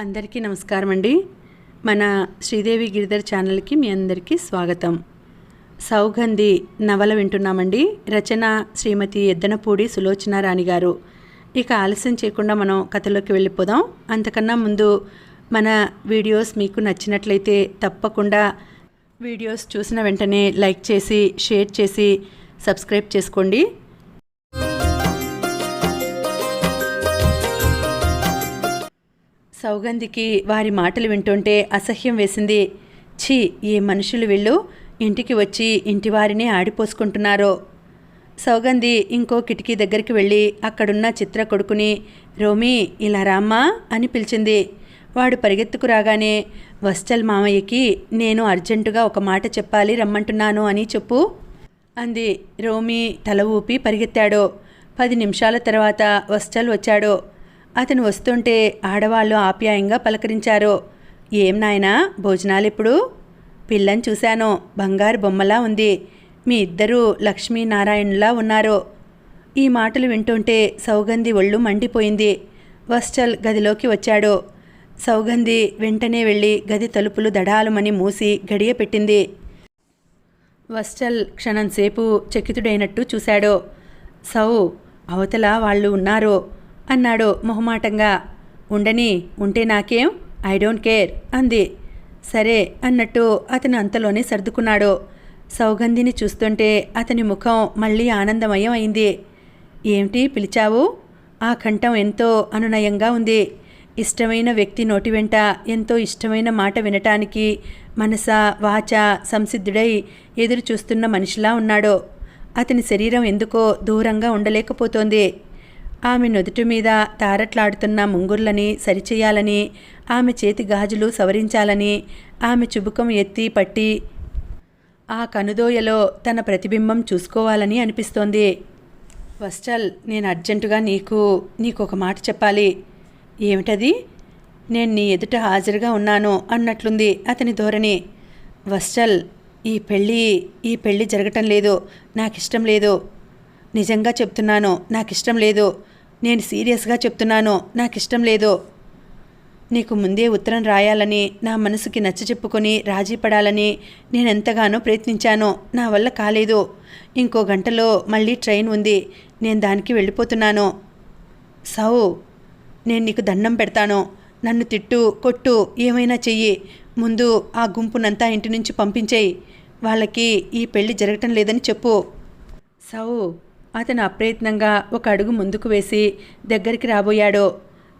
అందరికీ నమస్కారం అండి మన శ్రీదేవి గిరిధర్ ఛానల్కి మీ అందరికీ స్వాగతం. సౌగంధి నవల వింటున్నామండి. రచన శ్రీమతి ఎద్దనపూడి సులోచన రాణి గారు. ఇక ఆలస్యం చేయకుండా మనం కథలోకి వెళ్ళిపోదాం. అంతకన్నా ముందు మన వీడియోస్ మీకు నచ్చినట్లయితే తప్పకుండా వీడియోస్ చూసిన వెంటనే లైక్ చేసి షేర్ చేసి సబ్స్క్రైబ్ చేసుకోండి. సౌగంధికి వారి మాటలు వింటుంటే అసహ్యం వేసింది. ఛీ ఏ మనుషులు వీళ్ళు? ఇంటికి వచ్చి ఇంటివారిని ఆడిపోసుకుంటున్నారో. సౌగంధి ఇంకో కిటికీ దగ్గరికి వెళ్ళి అక్కడున్న చిత్ర కొడుకుని రోమి ఇలా రామ్మా? అని పిలిచింది. వాడు పరిగెత్తుకు రాగానే వస్చల్ మామయ్యకి నేను అర్జెంటుగా ఒక మాట చెప్పాలి రమ్మంటున్నాను అని చెప్పు. అంది. రోమి తల ఊపి పరిగెత్తాడు. పది నిమిషాల తర్వాత వస్చల్ వచ్చాడు. అతను వస్తుంటే ఆడవాళ్ళు ఆప్యాయంగా పలకరించారు. ఏం నాయనా భోజనాలెప్పుడు? పిల్లని చూశాను బంగారు బొమ్మలా ఉంది. మీ ఇద్దరూ లక్ష్మీనారాయణలా ఉన్నారు. ఈ మాటలు వింటుంటే సౌగంధి ఒళ్ళు మండిపోయింది. వస్చల్ గదిలోకి వచ్చాడు. సౌగంధి వెంటనే వెళ్ళి గది తలుపులు దడాలుమని మూసి గడియ పెట్టింది. వస్చల్ క్షణంసేపు చకితుడైనట్టు చూశాడు. సౌ అవతల వాళ్ళు ఉన్నారు. అన్నాడు మొహమాటంగా. ఉండని ఉంటే నాకేం? ఐ డోంట్ కేర్ అంది. సరే అన్నట్టు అతను అంతలోనే సర్దుకున్నాడు. సౌగంధిని చూస్తుంటే అతని ముఖం మళ్ళీ ఆనందమయం అయింది. ఏమిటి పిలిచావు? ఆ కంఠం ఎంతో అనునయంగా ఉంది. ఇష్టమైన వ్యక్తి నోటి వెంట ఎంతో ఇష్టమైన మాట వినటానికి మనస వాచ సంసిద్ధుడై ఎదురు చూస్తున్న మనిషిలా ఉన్నాడు. అతని శరీరం ఎందుకో దూరంగా ఉండలేకపోతోంది. ఆమె నుదుటి మీద తారట్లాడుతున్న ముంగుర్లని సరిచేయాలని ఆమె చేతి గాజులు సవరించాలని ఆమె చుబుకం ఎత్తి పట్టి ఆ కనుదోయలో తన ప్రతిబింబం చూసుకోవాలని అనిపిస్తోంది. వస్టల్ నేను అర్జెంటుగా నీకు నీకు ఒక మాట చెప్పాలి. ఏమిటది? నేను నీ ఎదుట హాజరుగా ఉన్నాను అన్నట్లుంది అతని ధోరణి. వస్టల్ ఈ పెళ్ళి ఈ పెళ్ళి జరగటం లేదు నాకు ఇష్టం లేదు. నిజంగా చెప్తున్నాను నాకు ఇష్టం లేదు. నేను సీరియస్గా చెప్తున్నాను నాకు ఇష్టం లేదు. నీకు ముందే ఉత్తరం రాయాలని నా మనసుకి నచ్చ చెప్పుకొని రాజీ పడాలని నేను ఎంతగానో ప్రయత్నించాను నా వల్ల కాలేదు. ఇంకో గంటలో మళ్ళీ ట్రైన్ ఉంది. నేను దానికి వెళ్ళిపోతున్నాను. సౌ నేను నీకు దండం పెడతాను. నన్ను తిట్టు కొట్టు ఏమైనా చెయ్యి. ముందు ఆ గుంపునంతా ఇంటి నుంచి పంపించేయి. వాళ్ళకి ఈ పెళ్ళి జరగటం లేదని చెప్పు. సౌ అతను అప్రయత్నంగా ఒక అడుగు ముందుకు వేసి దగ్గరికి రాబోయాడు.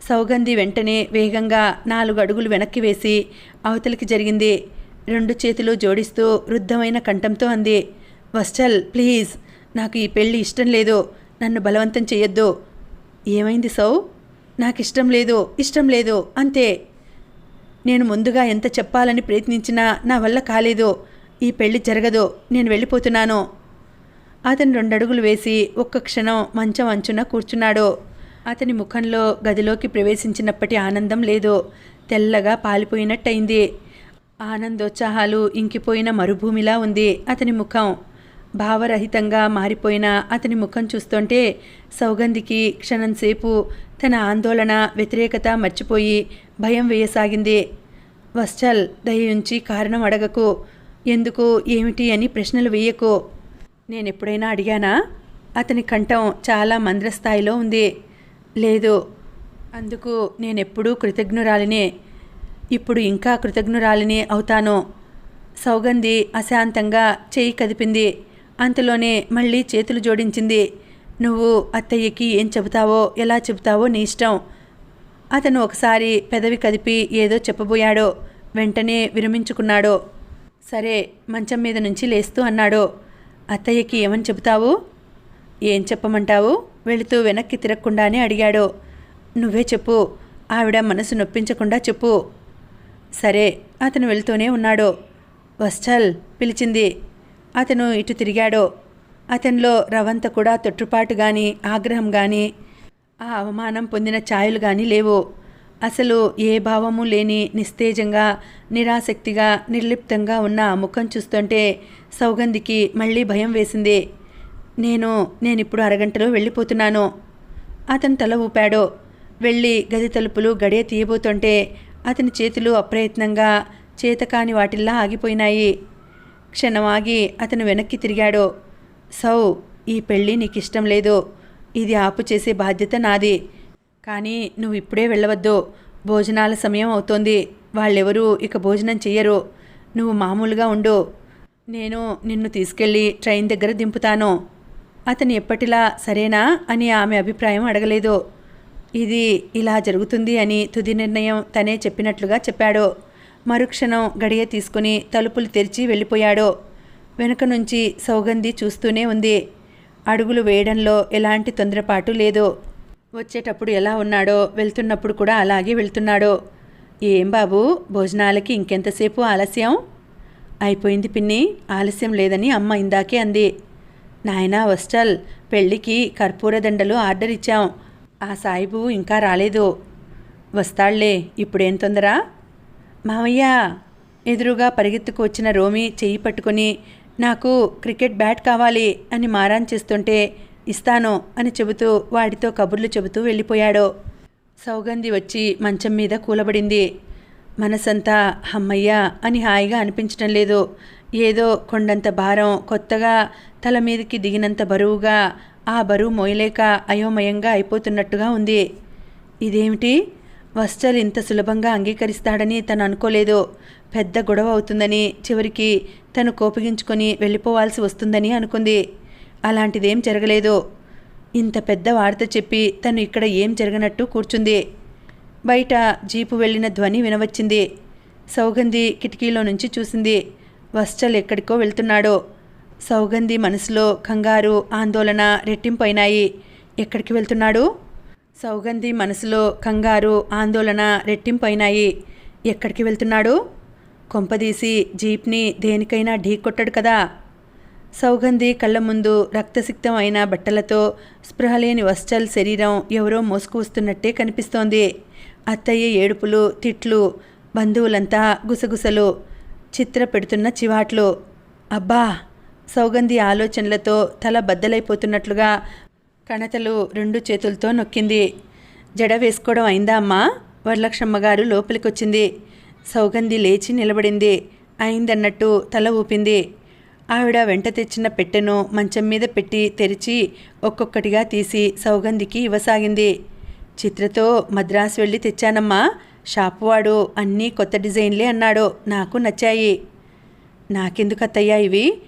సౌగంధి వెంటనే వేగంగా నాలుగు అడుగులు వెనక్కి వేసి అవతలికి జరిగింది. రెండు చేతులు జోడిస్తూ వృద్ధమైన కంఠంతో అంది వస్చల్ ప్లీజ్ నాకు ఈ పెళ్ళి ఇష్టం లేదు. నన్ను బలవంతం చెయ్యొద్దు. ఏమైంది సౌ? నాకు ఇష్టం లేదు ఇష్టం లేదు అంతే. నేను ముందుగా ఎంత చెప్పాలని ప్రయత్నించినా నా వల్ల కాలేదు. ఈ పెళ్ళి జరగదు. నేను వెళ్ళిపోతున్నాను. అతను రెండడుగులు వేసి ఒక్క క్షణం మంచం అంచున కూర్చున్నాడు. అతని ముఖంలో గదిలోకి ప్రవేశించినప్పటి ఆనందం లేదు. తెల్లగా పాలిపోయినట్టయింది. ఆనందోత్సాహాలు ఇంకిపోయిన మరుభూమిలా ఉంది అతని ముఖం. భావరహితంగా మారిపోయిన అతని ముఖం చూస్తుంటే సౌగంధికి క్షణంసేపు తన ఆందోళన వ్యతిరేకత మర్చిపోయి భయం వేయసాగింది. వశ్చల్ దయించి కారణం అడగకు. ఎందుకు ఏమిటి అని ప్రశ్నలు వేయకు. నేను ఎప్పుడైనా అడిగానా? అతని కంఠం చాలా మంద్రస్థాయిలో ఉంది. లేదు. అందుకు నేనెప్పుడూ కృతజ్ఞురాలినే. ఇప్పుడు ఇంకా కృతజ్ఞురాలినే అవుతాను. సౌగంధి అశాంతంగా చేయి కదిపింది. అంతలోనే మళ్ళీ చేతులు జోడించింది. నువ్వు అత్తయ్యకి ఏం చెబుతావో ఎలా చెబుతావో నీ ఇష్టం. అతను ఒకసారి పెదవి కదిపి ఏదో చెప్పబోయాడో. వెంటనే విరమించుకున్నాడు. సరే మంచం మీద నుంచి లేస్తూ అన్నాడు. అత్తయ్యకి ఏమని చెబుతావు? ఏం చెప్పమంటావు? వెళుతూ వెనక్కి తిరగకుండానే అడిగాడు. నువ్వే చెప్పు. ఆవిడ మనసు నొప్పించకుండా చెప్పు. సరే అతను వెళ్తూనే ఉన్నాడు. వస్చల్ పిలిచింది. అతను ఇటు తిరిగాడు. అతనిలో రవంత కూడా తొట్టుపాటు కానీ ఆగ్రహం కానీ ఆ అవమానం పొందిన ఛాయలు కానీ లేవు. అసలు ఏ భావము లేని నిస్తేజంగా నిరాసక్తిగా నిర్లిప్తంగా ఉన్న ఆ ముఖం చూస్తుంటే సౌగంధికి మళ్ళీ భయం వేసింది. నేను నేనిప్పుడు అరగంటలో వెళ్ళిపోతున్నాను. అతను తల ఊపాడు. వెళ్ళి గది తలుపులు గడియ తీయబోతుంటే అతని చేతులు అప్రయత్నంగా చేతకాని వాటిల్లా ఆగిపోయినాయి. క్షణమాగి అతను వెనక్కి తిరిగాడు. సౌ ఈ పెళ్ళి నీకు ఇష్టం లేదు. ఇది ఆపు చేసే బాధ్యత నాది. కానీ నువ్వు ఇప్పుడే వెళ్ళవద్దు. భోజనాల సమయం అవుతోంది. వాళ్ళెవరూ ఇక భోజనం చెయ్యరు. నువ్వు మామూలుగా ఉండు. నేను నిన్ను తీసుకెళ్ళి ట్రైన్ దగ్గర దింపుతాను. అతను ఎప్పటిలా సరేనా అని ఆమె అభిప్రాయం అడగలేదు. ఇది ఇలా జరుగుతుంది అని తుది నిర్ణయం తనే చెప్పినట్లుగా చెప్పాడు. మరుక్షణం గడియ తీసుకుని తలుపులు తెరిచి వెళ్ళిపోయాడు. వెనుక నుంచి సౌగంధి చూస్తూనే ఉంది. అడుగులు వేయడంలో ఎలాంటి తొందరపాటు లేదు. వచ్చేటప్పుడు ఎలా ఉన్నాడో వెళ్తున్నప్పుడు కూడా అలాగే వెళ్తున్నాడో. ఏం బాబు భోజనాలకి ఇంకెంతసేపు ఆలస్యం? అయిపోయింది పిన్ని ఆలస్యం లేదని అమ్మ ఇందాకే అంది. నాయనా వస్టల్ పెళ్ళికి కర్పూర దండలు ఆర్డర్ ఇచ్చాం. ఆ సాయిబు ఇంకా రాలేదు. వస్తాళ్ళే ఇప్పుడేం తొందర? మావయ్య ఎదురుగా పరిగెత్తుకు వచ్చిన రోమి చెయ్యి పట్టుకొని నాకు క్రికెట్ బ్యాట్ కావాలి అని మారాన్ చేస్తుంటే ఇస్తాను అని చెబుతూ వాడితో కబుర్లు చెబుతూ వెళ్ళిపోయాడు. సౌగంధి వచ్చి మంచం మీద కూలబడింది. మనసంతా హమ్మయ్య అని హాయిగా అనిపించడం లేదు. ఏదో కొండంత భారం కొత్తగా తల మీదకి దిగినంత బరువుగా ఆ బరువు మోయలేక అయోమయంగా అయిపోతున్నట్టుగా ఉంది. ఇదేమిటి? వస్చల్ ఇంత సులభంగా అంగీకరిస్తాడని తను అనుకోలేదు. పెద్ద గొడవ అవుతుందని చివరికి తను కోపగించుకొని వెళ్ళిపోవాల్సి వస్తుందని అనుకుంది. అలాంటిదేం జరగలేదు. ఇంత పెద్ద వార్త చెప్పి తను ఇక్కడ ఏం జరగనట్టు కూర్చుంది. బయట జీపు వెళ్ళిన ధ్వని వినవచ్చింది. సౌగంధి కిటికీలో నుంచి చూసింది. వశ్చల్ ఎక్కడికో వెళ్తున్నాడో. సౌగంధి మనసులో కంగారు ఆందోళన రెట్టింపైనాయి ఎక్కడికి వెళ్తున్నాడు? సౌగంధి మనసులో కంగారు ఆందోళన రెట్టింపైనాయి ఎక్కడికి వెళ్తున్నాడు? కొంపదీసి జీప్ని దేనికైనా ఢీకొట్టాడు కదా. సౌగంధి కళ్ళ ముందు రక్తసిక్తం అయిన బట్టలతో స్పృహలేని వశ్చల్ శరీరం ఎవరో మోసుకు వస్తున్నట్టే కనిపిస్తోంది. అత్తయ్య ఏడుపులు తిట్లు బంధువులంతా గుసగుసలు చిత్ర పెడుతున్న చివాట్లు. అబ్బా! సౌగంధి ఆలోచనలతో తల బద్దలైపోతున్నట్లుగా కణతలు రెండు చేతులతో నొక్కింది. జడ వేసుకోవడం అయిందా అమ్మా? వరలక్ష్మమ్మ గారు లోపలికొచ్చింది. సౌగంధి లేచి నిలబడింది. అయిందన్నట్టు తల ఊపింది. ఆవిడ వెంట తెచ్చిన పెట్టెను మంచం మీద పెట్టి తెరిచి ఒక్కొక్కటిగా తీసి సౌగంధికి ఇవ్వసాగింది. చిత్రతో మద్రాసు వెళ్ళి తెచ్చానమ్మా. షాపు వాడు అన్నీ కొత్త డిజైన్లే అన్నాడు. నాకు నచ్చాయి. నాకెందుకు అత్తయ్యా ఇవి?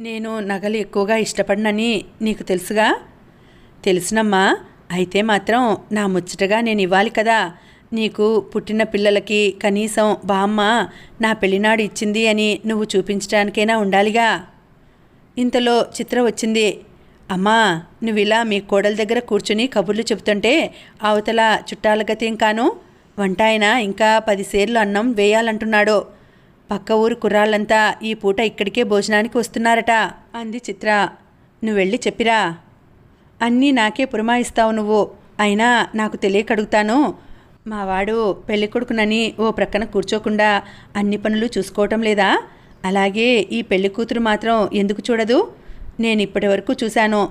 నేను నగలు ఎక్కువగా ఇష్టపడినని నీకు తెలుసుగా? తెలుసునమ్మా. అయితే మాత్రం నా ముచ్చటగా నేను ఇవ్వాలి కదా. నీకు పుట్టిన పిల్లలకి కనీసం బామ్మ నా పెళ్ళినాడు ఇచ్చింది అని నువ్వు చూపించడానికైనా ఉండాలిగా? ఇంతలో చిత్ర వచ్చింది. అమ్మా నువ్వు ఇలా మీ కోడల దగ్గర కూర్చుని కబుర్లు చెబుతుంటే అవతల చుట్టాల గతేం కాను వంట ఆయన ఇంకా పది సేర్లు అన్నం వేయాలంటున్నాడు. పక్క ఊరు కుర్రాళ్ళంతా ఈ పూట ఇక్కడికే భోజనానికి వస్తున్నారట అంది చిత్ర. నువ్వు వెళ్ళి చెప్పిరా. అన్నీ నాకే పురమాయిస్తావు నువ్వు. అయినా నాకు తెలియకడుగుతాను. మా వాడు పెళ్ళి కొడుకునని ఓ ప్రక్కన కూర్చోకుండా అన్ని పనులు చూసుకోవటం లేదా? అలాగే ఈ పెళ్ళి కూతురు మాత్రం ఎందుకు చూడదు? నేను ఇప్పటి వరకు చూశాను.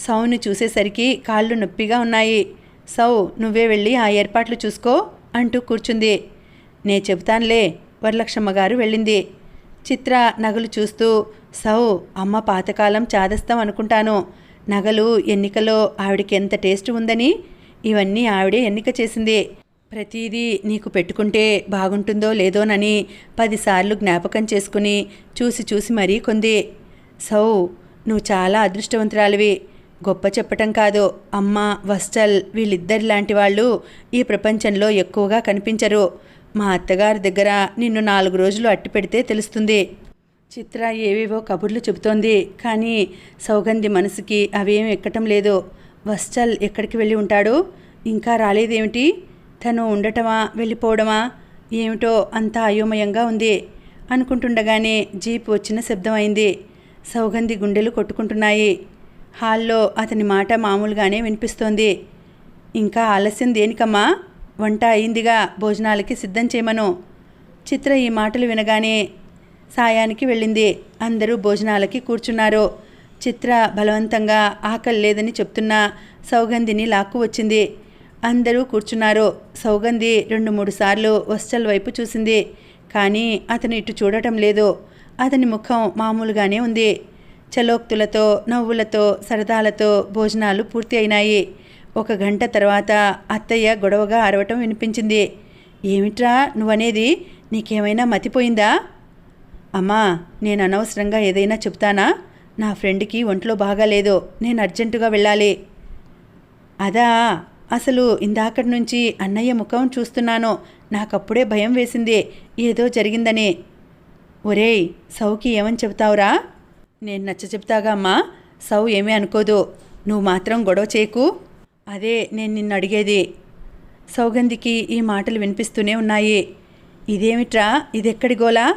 సౌని చూసేసరికి కాళ్ళు నొప్పిగా ఉన్నాయి. సౌ నువ్వే వెళ్ళి ఆ ఏర్పాట్లు చూసుకో అంటూ కూర్చుంది. నే చెబుతానులే వరలక్ష్మమ్మ గారు వెళ్ళింది. చిత్ర నగలు చూస్తూ సౌ అమ్మ పాతకాలం చాదస్తాం అనుకుంటాను. నగలు ఎన్నికలో ఆవిడకి ఎంత టేస్ట్ ఉందని? ఇవన్నీ ఆవిడే ఎన్నిక చేసింది. ప్రతిదీ నీకు పెట్టుకుంటే బాగుంటుందో లేదోనని పదిసార్లు జ్ఞాపకం చేసుకుని చూసి చూసి మరీ కొంది. సౌ నువ్వు చాలా అదృష్టవంతురాలివి. గొప్ప చెప్పటం కాదు. అమ్మ వస్టల్ వీళ్ళిద్దరి లాంటి వాళ్ళు ఈ ప్రపంచంలో ఎక్కువగా కనిపించరు. మా అత్తగారి దగ్గర నిన్ను నాలుగు రోజులు అట్టి పెడితే తెలుస్తుంది. చిత్ర ఏవేవో కబుర్లు చెబుతోంది. కానీ సౌగంధి మనసుకి అవేం ఎక్కటం లేదు. వస్టల్ ఎక్కడికి వెళ్ళి ఉంటాడు? ఇంకా రాలేదేమిటి? తను ఉండటమా వెళ్ళిపోవడమా ఏమిటో అంతా అయోమయంగా ఉంది. అనుకుంటుండగానే జీప్ వచ్చిన శబ్దం అయింది సౌగంధి గుండెలు కొట్టుకుంటున్నాయి. హాల్లో అతని మాట మామూలుగానే వినిపిస్తోంది. ఇంకా ఆలస్యం దేనికమ్మా? వంట అయిందిగా భోజనాలకి సిద్ధం చేయమను. చిత్ర ఈ మాటలు వినగానే సాయానికి వెళ్ళింది. అందరూ భోజనాలకి కూర్చున్నారు. చిత్ర బలవంతంగా ఆకలి లేదని చెప్తున్న సౌగంధిని లాక్కు వచ్చింది. అందరూ కూర్చున్నారు. సౌగంధి రెండు మూడు సార్లు వస్చల్ వైపు చూసింది. కానీ అతను ఇటు చూడటం లేదు. అతని ముఖం మామూలుగానే ఉంది. చలోక్తులతో నవ్వులతో సరదాలతో భోజనాలు పూర్తి అయినాయి. ఒక గంట తర్వాత అత్తయ్య గొడవగా అరవటం వినిపించింది. ఏమిట్రా నువ్వనేది? నీకేమైనా మతిపోయిందా? అమ్మా నేను అనవసరంగా ఏదైనా చెప్తానా? నా ఫ్రెండ్కి ఒంట్లో బాగాలేదు. నేను అర్జెంటుగా వెళ్ళాలి. అదా అసలు ఇందాకటి నుంచి అన్నయ్య ముఖం చూస్తున్నాను నాకప్పుడే భయం వేసింది. ఏదో జరిగిందని. ఒరేయ్ సౌకి ఏమని చెబుతావురా? నేను నచ్చ చెప్తాగా అమ్మా. సౌ ఏమీ అనుకోదు. నువ్వు మాత్రం గొడవ చేయకు. అదే నేను నిన్ను అడిగేది. సౌగంధికి ఈ మాటలు వినిపిస్తూనే ఉన్నాయి. ఇదేమిట్రా? ఇదెక్కడి గోలా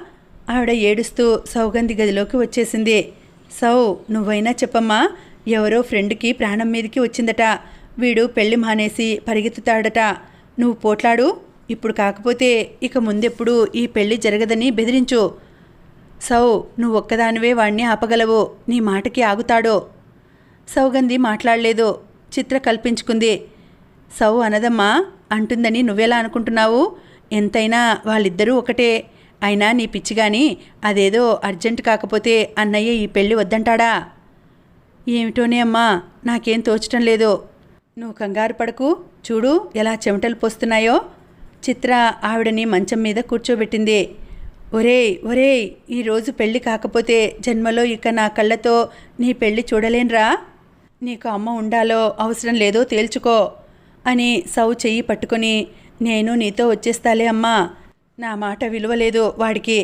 ఆవిడ ఏడుస్తూ సౌగంధి గదిలోకి వచ్చేసింది. సౌ నువ్వైనా చెప్పమ్మా. ఎవరో ఫ్రెండ్కి ప్రాణం మీదకి వచ్చిందట. వీడు పెళ్ళి మానేసి పరిగెత్తుతాడట. నువ్వు పోట్లాడు. ఇప్పుడు కాకపోతే ఇక ముందెప్పుడు ఈ పెళ్ళి జరగదని బెదిరించు. సౌ నువ్వు ఒక్కదానివే వాణ్ణి ఆపగలవు. నీ మాటకి ఆగుతాడో. సౌగంధి మాట్లాడలేదు. చిత్ర కల్పించుకుంది. సౌ అనదమ్మా అంటుందని నువ్వెలా అనుకుంటున్నావు? ఎంతైనా వాళ్ళిద్దరూ ఒకటే. అయినా నీ పిచ్చిగాని అదేదో అర్జెంట్ కాకపోతే అన్నయ్య ఈ పెళ్ళి వద్దంటాడా? ఏమిటోనే అమ్మా నాకేం తోచటం లేదు. నువ్వు కంగారు పడకు. చూడు ఎలా చెమటలు పోస్తున్నాయో. చిత్ర ఆవిడని మంచం మీద కూర్చోబెట్టింది. ఒరే ఒరేయ్ ఈరోజు పెళ్ళి కాకపోతే జన్మలో ఇక నా కళ్ళతో నీ పెళ్ళి చూడలేనురా. నీకు అమ్మ ఉండాలో అవసరం లేదో తేల్చుకో అని సౌ చెయ్యి పట్టుకొని నేను నీతో వచ్చేస్తాలే అమ్మా. నా మాట విలువలేదు వాడికి.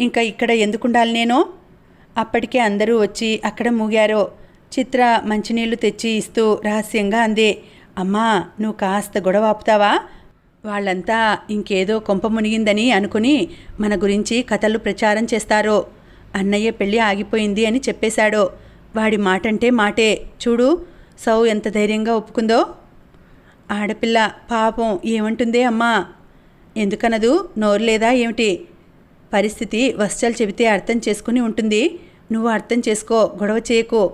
ఇంకా ఇక్కడ ఎందుకుండాలి నేను? అప్పటికే అందరూ వచ్చి అక్కడ మూగారు. చిత్ర మంచినీళ్ళు తెచ్చి ఇస్తూ రహస్యంగా అంది. అమ్మా నువ్వు కాస్త గొడవ ఆపుతావా? వాళ్ళంతా ఇంకేదో కొంప మునిగిందని అనుకుని మన గురించి కథలు ప్రచారం చేస్తారు. అన్నయ్య పెళ్ళి ఆగిపోయింది అని చెప్పేశాడు. వాడి మాటంటే మాటే. చూడు సౌ ఎంత ధైర్యంగా ఒప్పుకుందో. ఆడపిల్ల పాపం ఏమంటుందే అమ్మా? ఎందుకనదు? నోరు లేదా ఏమిటి? పరిస్థితి వస్త్రాలు చెబితే అర్థం చేసుకుని ఉంటుంది. నువ్వు అర్థం చేసుకో గొడవ చేయకు.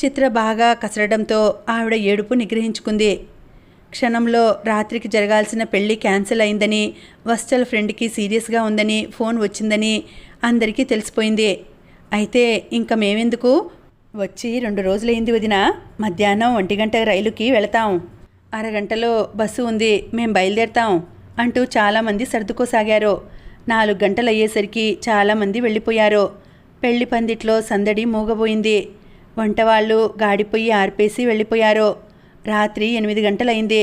చిత్ర బాగా కసరడంతో ఆవిడ ఏడుపు నిగ్రహించుకుంది. క్షణంలో రాత్రికి జరగాల్సిన పెళ్ళి క్యాన్సిల్ అయిందని వస్టల్ ఫ్రెండ్కి సీరియస్గా ఉందని ఫోన్ వచ్చిందని అందరికీ తెలిసిపోయింది. అయితే ఇంక మేమెందుకు? వచ్చి రెండు రోజులైంది వదిన మధ్యాహ్నం ఒంటి గంట రైలుకి వెళతాం. అరగంటలో బస్సు ఉంది మేం బయలుదేరతాం అంటూ చాలామంది సర్దుకోసాగారు. నాలుగు గంటలు అయ్యేసరికి చాలామంది వెళ్ళిపోయారు. పెళ్ళి పందిట్లో సందడి మూగబోయింది. వంటవాళ్ళు గాడిపోయి ఆర్పేసి వెళ్ళిపోయారు. రాత్రి ఎనిమిది గంటలైంది.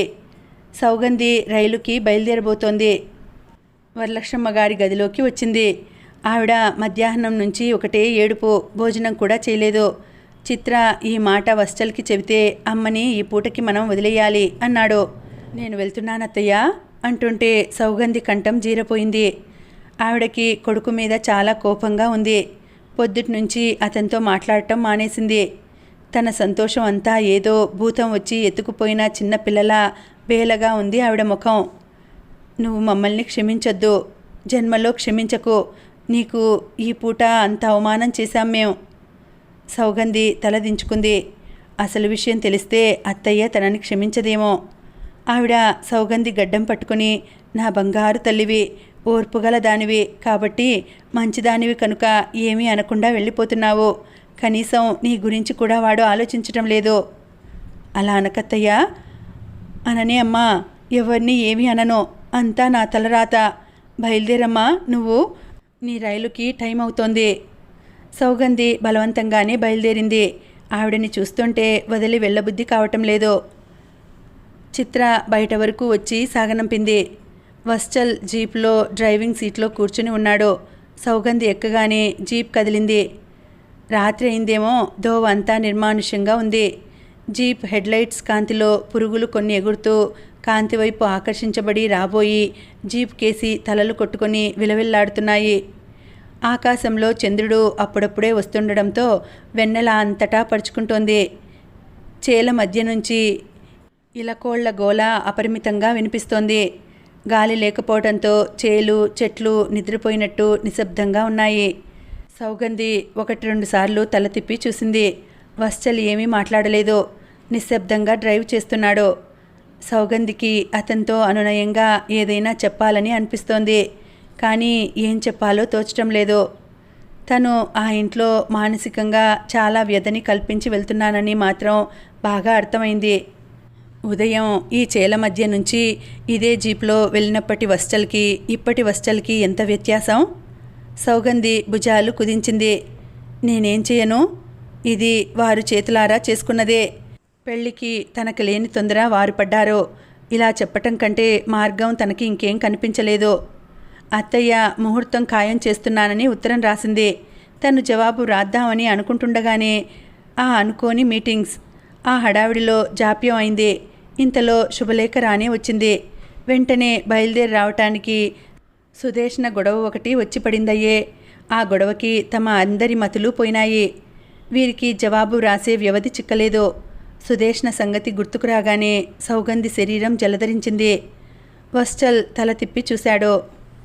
సౌగంధి రైలుకి బయలుదేరబోతోంది. వరలక్ష్మమ్మ గారి గదిలోకి వచ్చింది. ఆవిడ మధ్యాహ్నం నుంచి ఒకటే ఏడుపు భోజనం కూడా చేయలేదు. చిత్ర ఈ మాట వస్టల్కి చెబితే అమ్మని ఈ పూటకి మనం వదిలేయాలి అన్నాడు. నేను వెళ్తున్నానత్తయ్య అంటుంటే సౌగంధి కంఠం జీరపోయింది. ఆవిడకి కొడుకు మీద చాలా కోపంగా ఉంది. పొద్దుటి నుంచి అతనితో మాట్లాడటం మానేసింది. తన సంతోషం అంతా ఏదో భూతం వచ్చి ఎత్తుకుపోయిన చిన్న పిల్లల బేలగా ఉంది ఆవిడ ముఖం. నువ్వు మమ్మల్ని క్షమించొద్దు. జన్మలో క్షమించకు. నీకు ఈ పూట అంత అవమానం చేశాం మేము సౌగంధి తలదించుకుంది అసలు విషయం తెలిస్తే అత్తయ్య తనని క్షమించదేమో. ఆవిడ సౌగంధి గడ్డం పట్టుకుని నా బంగారు తల్లివి ఓర్పుగల దానివి కాబట్టి మంచిదానివి కనుక ఏమీ అనకుండా వెళ్ళిపోతున్నావు. కనీసం నీ గురించి కూడా వాడు ఆలోచించటం లేదు. అలా అనకత్తయ్య. అననే అమ్మా ఎవరిని ఏమీ అనను. అంతా నా తలరాత బయలుదేరమ్మా నువ్వు. నీ రైలుకి టైం అవుతోంది. సౌగంధి బలవంతంగానే బయలుదేరింది. ఆవిడని చూస్తుంటే వదిలి వెళ్ళబుద్ధి కావటం లేదు. చిత్ర బయట వరకు వచ్చి సాగనంపింది. వస్చల్ జీప్లో డ్రైవింగ్ సీట్లో కూర్చుని ఉన్నాడు. సౌగంధి ఎక్కగానే జీప్ కదిలింది. రాత్రి అయిందేమో దోవ అంతా నిర్మానుష్యంగా ఉంది. జీప్ హెడ్లైట్స్ కాంతిలో పురుగులు కొన్ని ఎగురుతూ కాంతి వైపు ఆకర్షించబడి రాబోయి జీప్ కేసి తలలు కొట్టుకొని విలవిల్లాడుతున్నాయి. ఆకాశంలో చంద్రుడు అప్పుడప్పుడే వస్తుండడంతో వెన్నెల అంతటా పరుచుకుంటోంది. చేల మధ్య నుంచి ఇలకోళ్ళ గోల అపరిమితంగా వినిపిస్తోంది. గాలి లేకపోవడంతో చేలు చెట్లు నిద్రపోయినట్టు నిశ్శబ్దంగా ఉన్నాయి. సౌగంధి ఒకటి రెండు సార్లు తల తిప్పి చూసింది. వశ్చల్ ఏమీ మాట్లాడలేదు. నిశ్శబ్దంగా డ్రైవ్ చేస్తున్నాడు. సౌగంధికి అతనితో అనునయంగా ఏదైనా చెప్పాలని అనిపిస్తోంది. కానీ ఏం చెప్పాలో తోచటం లేదు. తను ఆ ఇంట్లో మానసికంగా చాలా వ్యధని కల్పించి వెళ్తున్నానని మాత్రం బాగా అర్థమైంది. ఉదయం ఈ చేల మధ్య నుంచి ఇదే జీప్లో వెళ్ళినప్పటి వస్టల్కి ఇప్పటి వస్టల్కి ఎంత వ్యత్యాసం? సౌగంధి భుజాలు కుదించింది. నేనేం చేయను? ఇది వారు చేతులారా చేసుకున్నదే. పెళ్ళికి తనకు లేని తొందర వారు పడ్డారో. ఇలా చెప్పటం కంటే మార్గం తనకి ఇంకేం కనిపించలేదు. అత్తయ్య ముహూర్తం ఖాయం చేస్తున్నానని ఉత్తరం రాసింది. తను జవాబు రాద్దామని అనుకుంటుండగానే ఆ అనుకోని మీటింగ్స్. ఆ హడావిడిలో జాప్యం అయింది. ఇంతలో శుభలేఖ రానే వచ్చింది. వెంటనే బయలుదేరి రావటానికి సుదేష్ణ గొడవ ఒకటి వచ్చి పడిందయ్యే. ఆ గొడవకి తమ అందరి మతులు పోయినాయి. వీరికి జవాబు రాసే వ్యవధి చిక్కలేదు. సుదేష్ణ సంగతి గుర్తుకు రాగానే సౌగంధి శరీరం జలధరించింది. వస్టల్ తల తిప్పి చూశాడు.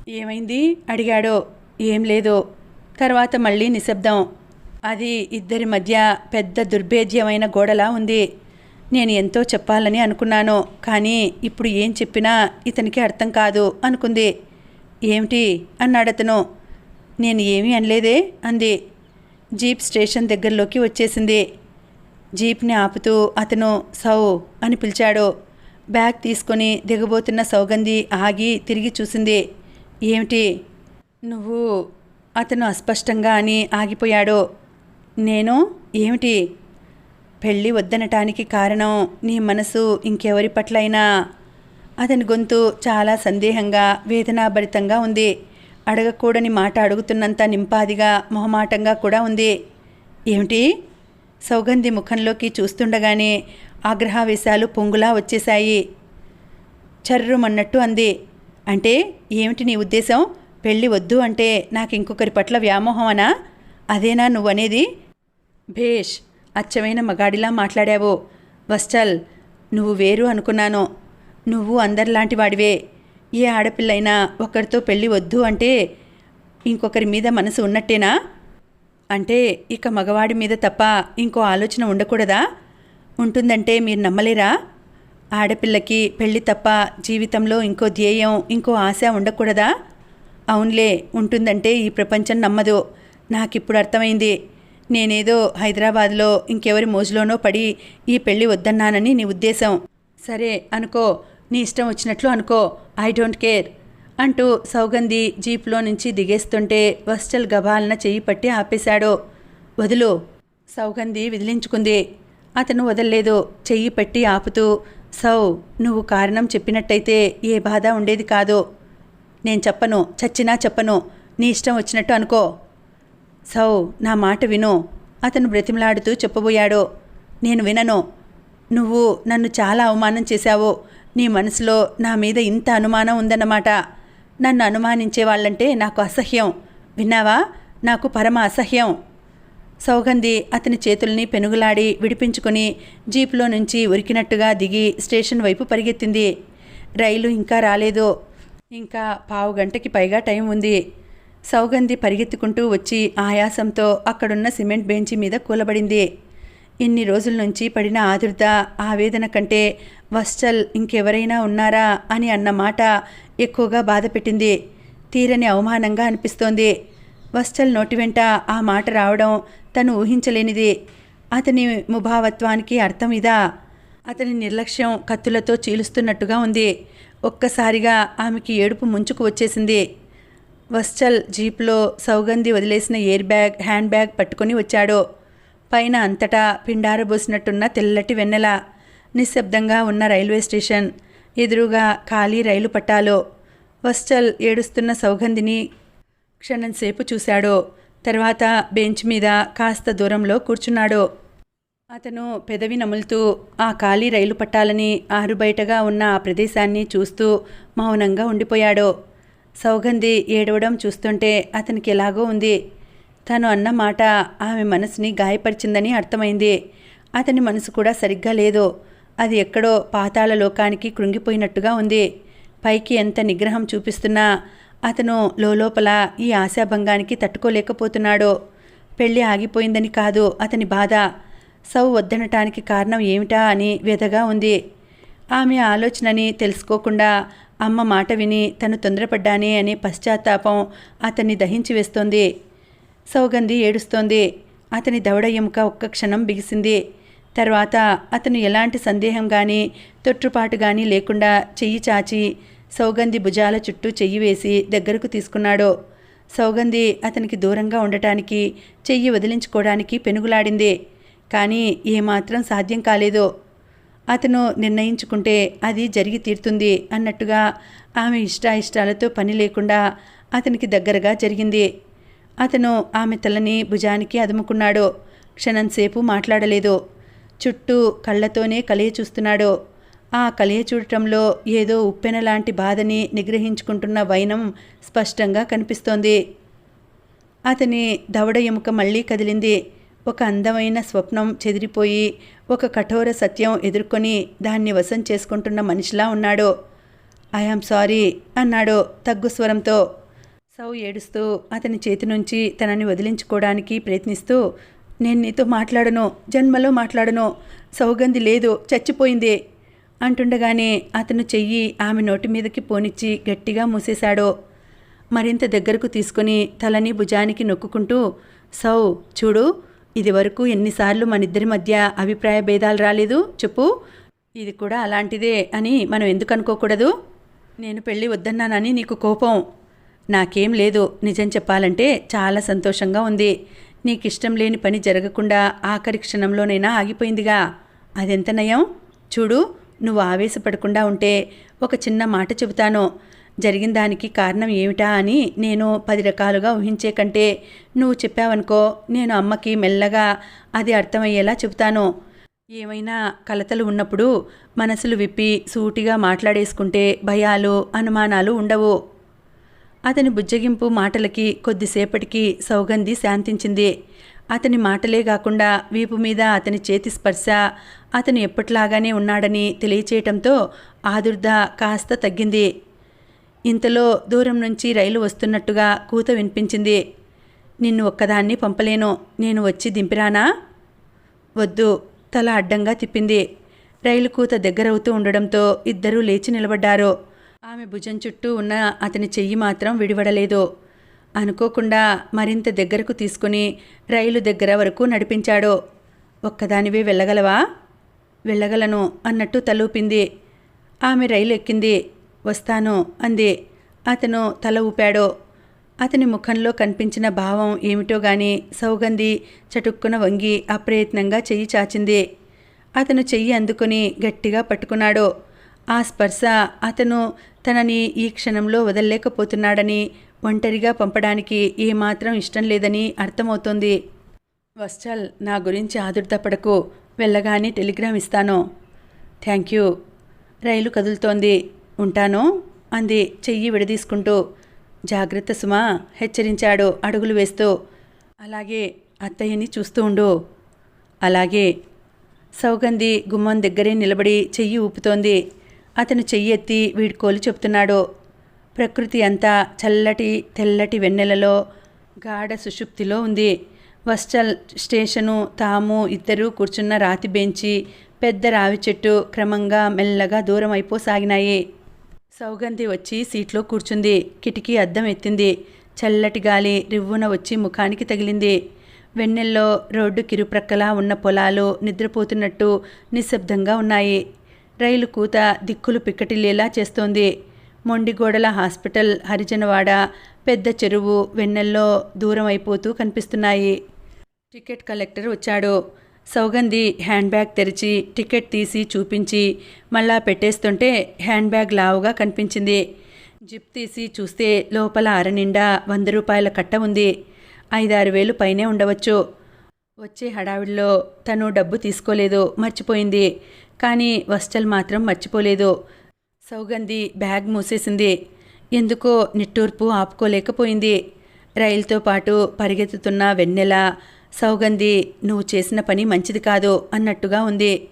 ఏమైంది? అడిగాడో. ఏం లేదు. తర్వాత మళ్ళీ నిశ్శబ్దం. అది ఇద్దరి మధ్య పెద్ద దుర్భేద్యమైన గోడలా ఉంది. నేను ఎంతో చెప్పాలని అనుకున్నాను కానీ ఇప్పుడు ఏం చెప్పినా ఇతనికి అర్థం కాదు అనుకుంది. ఏమిటి? అన్నాడతను నేను ఏమీ అనలేదే? అంది. జీప్ స్టేషన్ దగ్గరలోకి వచ్చేసింది. జీప్ని ఆపుతూ అతను సౌ అని పిలిచాడు. బ్యాగ్ తీసుకొని దిగబోతున్న సౌగంధి ఆగి తిరిగి చూసింది. ఏమిటి? నువ్వు అతను అస్పష్టంగా అని ఆగిపోయాడు. నేను? ఏమిటి? పెళ్ళి వద్దనటానికి కారణం నీ మనసు ఇంకెవరి పట్లైనా? అతని గొంతు చాలా సందేహంగా వేదనాభరితంగా ఉంది. అడగకూడని మాట అడుగుతున్నంత నింపాదిగా మొహమాటంగా కూడా ఉంది. ఏమిటి? సౌగంధి ముఖంలోకి చూస్తుండగానే ఆగ్రహావేశాలు పొంగులా వచ్చేశాయి. చర్రుమన్నట్టు అంది. అంటే ఏమిటి నీ ఉద్దేశం? పెళ్ళి వద్దు అంటే నాకు ఇంకొకరి పట్ల వ్యామోహమనా? అదేనా నువ్వనేది? భేష్ అచ్చమైన మగాడిలా మాట్లాడావు. వస్టల్ నువ్వు వేరు అనుకున్నాను. నువ్వు అందరిలాంటి వాడివే ఏ ఆడపిల్లైనా ఒకరితో పెళ్ళి వద్దు అంటే ఇంకొకరి మీద మనసు ఉన్నట్టేనా? అంటే ఇక మగవాడి మీద తప్ప ఇంకో ఆలోచన ఉండకూడదా? ఉంటుందంటే మీరు నమ్మలేరా? ఆడపిల్లకి పెళ్ళి తప్ప జీవితంలో ఇంకో ధ్యేయం ఇంకో ఆశ ఉండకూడదా? అవునులే ఉంటుందంటే ఈ ప్రపంచం నమ్మదు. నాకిప్పుడు అర్థమైంది. నేనేదో హైదరాబాద్లో ఇంకెవరి మోజులోనో పడి ఈ పెళ్ళి వద్దన్నానని నీ ఉద్దేశం. సరే అనుకో. నీ ఇష్టం వచ్చినట్లు అనుకో. ఐ డోంట్ కేర్ అంటూ సౌగంధి జీప్లో నుంచి దిగేస్తుంటే వస్టల్ గబాలన చెయ్యి పట్టి ఆపేశాడు. వదులు. సౌగంధి విదిలించుకుంది. అతను వదల్లేదు. చెయ్యి పెట్టి ఆపుతూ సౌ నువ్వు కారణం చెప్పినట్టయితే ఏ బాధ ఉండేది కాదు. నేను చెప్పను. చచ్చినా చెప్పను. నీ ఇష్టం వచ్చినట్టు అనుకో. సౌ నా మాట విను. అతను బ్రతిమలాడుతూ చెప్పబోయాడు. నేను వినను. నువ్వు నన్ను చాలా అవమానం చేశావు. నీ మనసులో నా మీద ఇంత అనుమానం ఉందన్నమాట. నన్ను అనుమానించే వాళ్ళంటే నాకు అసహ్యం. విన్నావా? నాకు పరమ అసహ్యం. సౌగంధి అతని చేతుల్ని పెనుగులాడి విడిపించుకుని జీపులో నుంచి ఉరికినట్టుగా దిగి స్టేషన్ వైపు పరిగెత్తింది. రైలు ఇంకా రాలేదు. ఇంకా పావు గంటకి పైగా టైం ఉంది. సౌగంధి పరిగెత్తుకుంటూ వచ్చి ఆయాసంతో అక్కడున్న సిమెంట్ బెంచి మీద కూలబడింది. ఇన్ని రోజుల నుంచి పడిన ఆదుర్ద ఆవేదన కంటే వస్టల్ ఇంకెవరైనా ఉన్నారా అని అన్న మాట ఎక్కువగా బాధపెట్టింది. తీరని అవమానంగా అనిపిస్తోంది. వస్టల్ నోటి వెంట ఆ మాట రావడం తను ఊహించలేనిది. అతని ముభావత్వానికి అర్థం ఇదా? అతని నిర్లక్ష్యం కత్తులతో చీలుస్తున్నట్టుగా ఉంది. ఒక్కసారిగా ఆమెకి ఏడుపు ముంచుకు వచ్చేసింది. వస్చల్ జీప్లో సౌగంధి వదిలేసిన ఎయిర్ బ్యాగ్ హ్యాండ్ బ్యాగ్ పట్టుకొని వచ్చాడు. పైన అంతటా పిండారబోసినట్టున్న తెల్లటి వెన్నెల నిశ్శబ్దంగా ఉన్న రైల్వే స్టేషన్ ఎదురుగా ఖాళీ రైలు పట్టాలో. వస్చల్ ఏడుస్తున్న సౌగంధిని క్షణంసేపు చూశాడో. తర్వాత బెంచ్ మీద కాస్త దూరంలో కూర్చున్నాడు. అతను పెదవి నములుతూ ఆ ఖాళీ రైలు పట్టాలని ఆరుబయటగా ఉన్న ఆ ప్రదేశాన్ని చూస్తూ మౌనంగా ఉండిపోయాడు. సౌగంధి ఏడవడం చూస్తుంటే అతనికి ఎలాగో ఉంది. తను అన్న మాట ఆమె మనసుని గాయపరిచిందని అర్థమైంది. అతని మనసు కూడా సరిగ్గా లేదు. అది ఎక్కడో పాతాళ లోకానికి కృంగిపోయినట్టుగా ఉంది. పైకి ఎంత నిగ్రహం చూపిస్తున్నా అతను లోపల ఈ ఆశాభంగానికి తట్టుకోలేకపోతున్నాడు. పెళ్ళి ఆగిపోయిందని కాదు అతని బాధ. సౌ వద్దనటానికి కారణం ఏమిటా అని వ్యధగా ఉంది. ఆమె ఆలోచనని తెలుసుకోకుండా అమ్మ మాట విని తను తొందరపడ్డానే అనే పశ్చాత్తాపం అతన్ని దహించి వేస్తోంది. సౌగంధి ఏడుస్తోంది. అతని దవడ ఎముక ఒక్క క్షణం బిగిసింది. తర్వాత అతను ఎలాంటి సందేహం కానీ తొట్టుపాటు కానీ లేకుండా చెయ్యి చాచి సౌగంధి భుజాల చుట్టూ చెయ్యి వేసి దగ్గరకు తీసుకున్నాడు. సౌగంధి అతనికి దూరంగా ఉండటానికి చెయ్యి వదిలించుకోవడానికి పెనుగులాడింది. కానీ ఏమాత్రం సాధ్యం కాలేదు. అతను నిర్ణయించుకుంటే అది జరిగి తీరుతుంది అన్నట్టుగా ఆమె ఇష్టాయిష్టాలతో పని లేకుండా అతనికి దగ్గరగా జరిగింది. అతను ఆమె తలని భుజానికి అదుముకున్నాడు. క్షణంసేపు మాట్లాడలేదు. చుట్టూ కళ్ళతోనే కలియ చూస్తున్నాడు. ఆ కలియ చూడటంలో ఏదో ఉప్పెన లాంటి బాధని నిగ్రహించుకుంటున్న వైనం స్పష్టంగా కనిపిస్తోంది. అతని దవడ ఎముక మళ్ళీ కదిలింది. ఒక అందమైన స్వప్నం చెదిరిపోయి ఒక కఠోర సత్యం ఎదుర్కొని దాన్ని వశం చేసుకుంటున్న మనిషిలా ఉన్నాడు. ఐఆమ్ సారీ అన్నాడు తగ్గు స్వరంతో. సౌ ఏడుస్తూ అతని చేతి నుంచి తనని వదిలించుకోవడానికి ప్రయత్నిస్తూ నేను నీతో మాట్లాడను జన్మలో మాట్లాడను సౌగంధి లేదు చచ్చిపోయింది అంటుండగానే అతను చెయ్యి ఆమె నోటి మీదకి పోనిచ్చి గట్టిగా మూసేశాడు. మరింత దగ్గరకు తీసుకుని తలని భుజానికి నొక్కుకుంటూ సౌ చూడు ఇదివరకు ఎన్నిసార్లు మనిద్దరి మధ్య అభిప్రాయ భేదాలు రాలేదు? చెప్పు. ఇది కూడా అలాంటిదే అని మనం ఎందుకు అనుకోకూడదు? నేను పెళ్ళి వద్దన్నానని నీకు కోపం. నాకేం లేదు నిజం చెప్పాలంటే చాలా సంతోషంగా ఉంది. నీకు ఇష్టం లేని పని జరగకుండా ఆఖరి క్షణంలోనైనా ఆగిపోయిందిగా. అదెంత నయం? చూడు నువ్వు ఆవేశపడకుండా ఉంటే ఒక చిన్న మాట చెబుతాను. జరిగిన దానికి కారణం ఏమిటా అని నేను పది రకాలుగా ఊహించే కంటే నువ్వు చెప్పావనుకో నేను అమ్మకి మెల్లగా అది అర్థమయ్యేలా చెబుతాను. ఏమైనా కలతలు ఉన్నప్పుడు మనసులు విప్పి సూటిగా మాట్లాడేసుకుంటే భయాలు అనుమానాలు ఉండవు. అతని బుజ్జగింపు మాటలకి కొద్దిసేపటికి సౌగంధి శాంతించింది. అతని మాటలే కాకుండా వీపు మీద అతని చేతి స్పర్శ అతను ఎప్పట్లాగానే ఉన్నాడని తెలియచేయటంతో ఆదుర్ద కాస్త తగ్గింది. ఇంతలో దూరం నుంచి రైలు వస్తున్నట్టుగా కూత వినిపించింది. నిన్ను ఒక్కదాన్ని పంపలేను. నేను వచ్చి దింపిరానా? వద్దు తల అడ్డంగా తిప్పింది. రైలు కూత దగ్గరవుతూ ఉండడంతో ఇద్దరూ లేచి నిలబడ్డారు. ఆమె భుజం చుట్టూ ఉన్న అతని చెయ్యి మాత్రం విడివడలేదు. అనుకోకుండా మరింత దగ్గరకు తీసుకుని రైలు దగ్గర వరకు నడిపించాడు. ఒక్కదానివే వెళ్ళగలవా? వెళ్ళగలను అన్నట్టు తలూపింది. ఆమె రైలు ఎక్కింది. వస్తాను అంది. అతను తల ఊపాడో. అతని ముఖంలో కనిపించిన భావం ఏమిటో గాని సౌగంధి చటుక్కున వంగి అప్రయత్నంగా చెయ్యి చాచింది. అతను చెయ్యి అందుకుని గట్టిగా పట్టుకున్నాడు. ఆ స్పర్శ అతను తనని ఈ క్షణంలో వదలలేకపోతున్నాడని ఒంటరిగా పంపడానికి ఏమాత్రం ఇష్టం లేదని అర్థమవుతోంది. వశ్చల్ నా గురించి ఆదుర్దపడకు. వెళ్ళగానే టెలిగ్రామ్ ఇస్తాను. Thank you. రైలు కదులుతోంది. ఉంటాను? అంది చెయ్యి విడదీసుకుంటూ. జాగ్రత్త సుమా హెచ్చరించాడు అడుగులు వేస్తూ. అలాగే అత్తయ్యని చూస్తూ ఉండు. అలాగే. సౌగంధి గుమ్మం దగ్గరే నిలబడి చెయ్యి ఊపుతోంది. అతను చెయ్యి ఎత్తి వీడ్కోలు చెప్తున్నాడు. ప్రకృతి అంతా చల్లటి తెల్లటి వెన్నెలలో గాఢ సుషుప్తిలో ఉంది. వస్టల్ స్టేషను తాము ఇద్దరూ కూర్చున్న రాతి బెంచి పెద్ద రావి చెట్టు క్రమంగా మెల్లగా దూరం అయిపోసాగినాయి సౌగంధి వచ్చి సీట్లో కూర్చుంది. కిటికీ అద్దం ఎత్తింది. చల్లటి గాలి రివ్వున వచ్చి ముఖానికి తగిలింది. వెన్నెల్లో రోడ్డు కిరుప్రక్కలా ఉన్న పొలాలు నిద్రపోతున్నట్టు నిశ్శబ్దంగా ఉన్నాయి. రైలు కూత దిక్కులు పిక్కటిల్లేలా చేస్తోంది. మొండిగోడల హాస్పిటల్ హరిజనవాడ పెద్ద చెరువు వెన్నెల్లో దూరం అయిపోతూ కనిపిస్తున్నాయి. టికెట్ కలెక్టర్ వచ్చాడు. సౌగంధి హ్యాండ్ బ్యాగ్ తెరిచి టికెట్ తీసి చూపించి మళ్ళా పెట్టేస్తుంటే హ్యాండ్ బ్యాగ్ లావుగా కనిపించింది. జిప్ తీసి చూస్తే లోపల అరనిండా వంద రూపాయల కట్ట ఉంది. ఐదారు వేలు పైనే ఉండవచ్చు. వచ్చే హడావిడిలో తను డబ్బు తీసుకోలేదు మర్చిపోయింది. కానీ వస్టల్ మాత్రం మర్చిపోలేదు. సౌగంధి బ్యాగ్ మూసేసింది. ఎందుకో నిట్టూర్పు ఆపుకోలేకపోయింది. రైలుతో పాటు పరిగెత్తుతున్న వెన్నెల సౌగంధి నువ్వు చేసిన పని మంచిది కాదు అన్నట్టుగా ఉంది.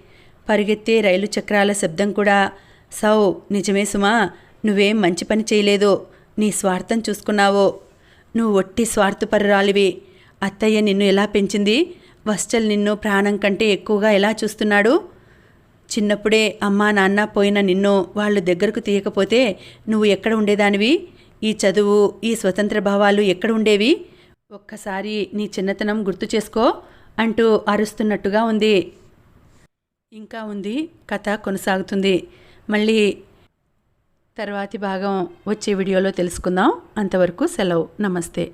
పరిగెత్తే రైలు చక్రాల శబ్దం కూడా సౌ నిజమే సుమా నువ్వేం మంచి పని చేయలేదు. నీ స్వార్థం చూసుకున్నావో. నువ్వు ఒట్టి స్వార్థపరురాలివి. అత్తయ్య నిన్ను ఎలా పెంచింది? వస్చల్ నిన్ను ప్రాణం కంటే ఎక్కువగా ఎలా చూస్తున్నాడు? చిన్నప్పుడే అమ్మా నాన్న పోయిన నిన్ను వాళ్ళు దగ్గరకు తీయకపోతే నువ్వు ఎక్కడ ఉండేదానివి? ఈ చదువు ఈ స్వతంత్ర భావాలు ఎక్కడ ఉండేవి? ఒక్కసారి నీ చిన్నతనం గుర్తు చేసుకో అంటూ అరుస్తున్నట్టుగా ఉంది. ఇంకా ఉంది. కథ కొనసాగుతుంది. మళ్ళీ తర్వాతి భాగం వచ్చే వీడియోలో తెలుసుకుందాం. అంతవరకు సెలవు. నమస్తే.